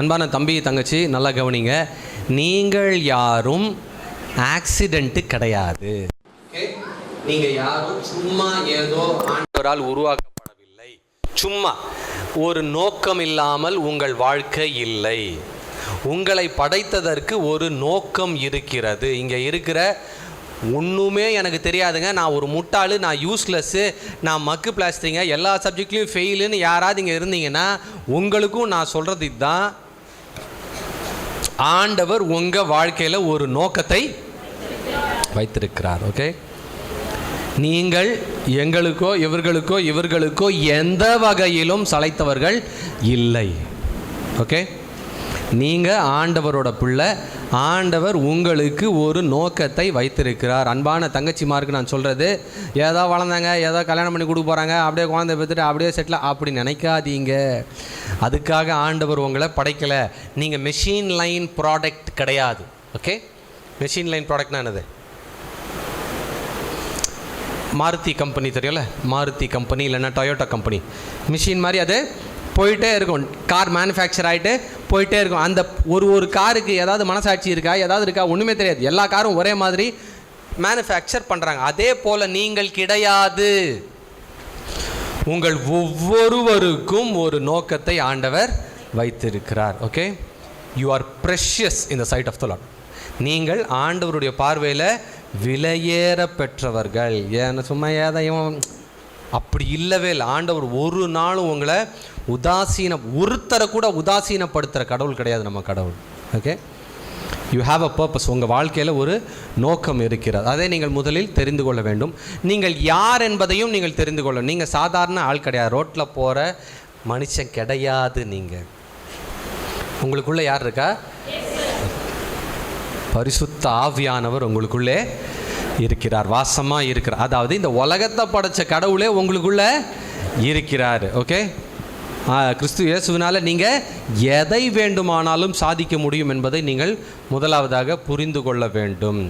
அன்பான தம்பி தங்கச்சி நல்லா கவனிங்க. நீங்கள் யாரும் ஆக்சிடென்ட்டு கிடையாது. நீங்கள் யாரும் சும்மா ஏதோ ஆண்டவரால் உருவாக்கப்படவில்லை. சும்மா. ஒரு நோக்கம் இல்லாமல் உங்கள் வாழ்க்கை இல்லை. உங்களை படைத்ததற்கு ஒரு நோக்கம் இருக்கிறது. இங்கே இருக்கிற ஒன்றுமே எனக்கு தெரியாதுங்க. நான் ஒரு முட்டாளு நான் யூஸ்லெஸ்ஸு நான் மக்கு பிளாஸ்டிங்க எல்லா சப்ஜெக்ட்லேயும் ஃபெயிலுன்னு யாராவது இங்கே இருந்தீங்கன்னா உங்களுக்கும் நான் சொல்கிறது இதுதான். ஆண்டவர் உங்கள் வாழ்க்கையில் ஒரு நோக்கத்தை வைத்திருக்கிறார் ஓகே நீங்கள் எங்களுக்கோ இவர்களுக்கோ இவர்களுக்கோ எந்த வகையிலும் சளைத்தவர்கள் இல்லை ஓகே நீங்கள் ஆண்டவரோட பிள்ளை ஆண்டவர் உங்களுக்கு ஒரு நோக்கத்தை வைத்திருக்கிறார். அன்பான தங்கச்சிமாருக்கு நான் சொல்கிறது ஏதோ வளர்ந்தாங்க ஏதோ கல்யாணம் பண்ணி கொடுக்க போகிறாங்க அப்படியே குழந்தை பெற்றுட்டு அப்படியே செட்டில் அப்படி நினைக்காதீங்க. அதுக்காக ஆண்டவர் உங்களை படைக்கலை. நீங்கள் மெஷின் லைன் ப்ராடக்ட் கிடையாது. ஓகே மெஷின் லைன் ப்ராடக்ட்னா என்னது? மாருதி கம்பெனி தெரியும்ல? மாருதி கம்பெனி இல்லைன்னா டொயோட்டா கம்பெனி மிஷின் மாதிரி அது போயிட்டே இருக்கும். கார் மேனுஃபேக்சர் ஆகிட்டு போயிட்டே இருக்கும். அந்த ஒரு ஒரு காருக்கு ஏதாவது மனசாட்சி இருக்கா? ஏதாவது இருக்கா? ஒன்றுமே தெரியாது. எல்லா காரும் ஒரே மாதிரி மேனுஃபேக்சர் பண்ணுறாங்க அதே போல் நீங்கள் கிடையாது. உங்கள் ஒவ்வொருவருக்கும் ஒரு நோக்கத்தை ஆண்டவர் வைத்திருக்கிறார். ஓகே யூ ஆர் ப்ரெஷியஸ் இந்த சைட் ஆஃப் த லாட் நீங்கள் ஆண்டவருடைய பார்வையில் விலையேற பெற்றவர்கள். ஏன்னு சும்மா ஏதையும் அப்படி இல்லவே இல்லை. ஆண்டவர் ஒரு நாளும் உங்களை உதாசீன ஒருத்தரை கூட உதாசீனப்படுத்துகிற கடவுள் கிடையாது நம்ம கடவுள். Okay you have a purpose உங்கள் வாழ்க்கையில் ஒரு நோக்கம் இருக்கிறது. அதை நீங்கள் முதலில் தெரிந்து கொள்ள வேண்டும். நீங்கள் யார் என்பதையும் நீங்கள் தெரிந்து கொள்ள நீங்கள் சாதாரண ஆள் கிடையாது. ரோட்டில் போகிற மனுஷன் கிடையாது நீங்கள் உங்களுக்குள்ளே யார் இருக்கா? பரிசுத்த ஆவியானவர் உங்களுக்குள்ளே இருக்கிறார் வாசமாக இருக்கிறார். அதாவது இந்த உலகத்தை படைச்ச கடவுளே உங்களுக்குள்ளே இருக்கிறார் ஓகே கிறிஸ்து இயேசுவினால் நீங்கள் எதை வேண்டுமானாலும் சாதிக்க முடியும் என்பதை நீங்கள் முதலாவதாக புரிந்து கொள்ள வேண்டும்.